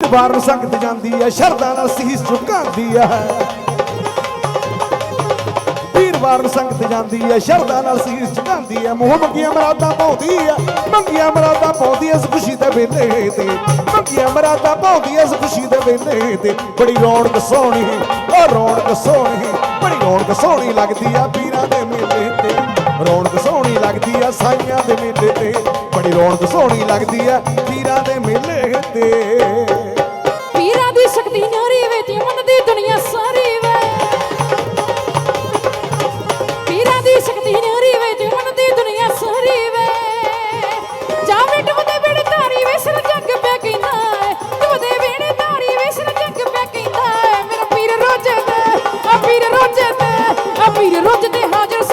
ਵਾਰ ਸੰਗਤ ਜਾਂਦੀ ਐ ਸ਼ਰਧਾ ਨਾਲ ਸੀਸ ਝੁਕਾਉਂਦੀ ਐ ਵੀਰਵਾਰ ਨੂੰ ਸੰਗਤ ਜਾਂਦੀ ਐ ਸ਼ਰਧਾ ਨਾਲ ਸੀਸ ਝੁਕਾਉਂਦੀ ਐ ਮੂੰਹ ਮੰਗੀਆਂ ਮਰਾਦਾਂ ਪਾਉਂਦੀ ਐ ਮੰਗੀਆਂ ਮਰਾਦਾਂ ਪਾਉਂਦੀ ਐ ਖੁਸ਼ੀ ਦੇ ਵੇਲੇ ਤੇ। ਮੰਗੀਆਂ ਮਰਾਦਾਂ ਪਾਉਂਦੀ ਐ ਖੁਸ਼ੀ ਦੇ ਵੇਲੇ ਤੇ। ਬੜੀ ਰੌਣਕ ਸੋਹਣੀ, ਉਹ ਰੌਣਕ ਸੋਹਣੀ, ਬੜੀ ਰੌਣਕ ਸੋਹਣੀ ਲੱਗਦੀ ਆ ਪੀਰਾਂ ਦੇ ਮੇਲੇ ਤੇ। ਰੌਣਕ ਸੋਹਣੀ ਲੱਗਦੀ ਆ ਸਾਈਆਂ ਦੇ ਮੇਲੇ ਤੇ। ਬੜੀ ਰੌਣਕ ਸੋਹਣੀ ਲੱਗਦੀ ਆ ਪੀਰਾਂ ਦੇ ਮੇਲੇ ਤੇ। পীর রোজ হাজার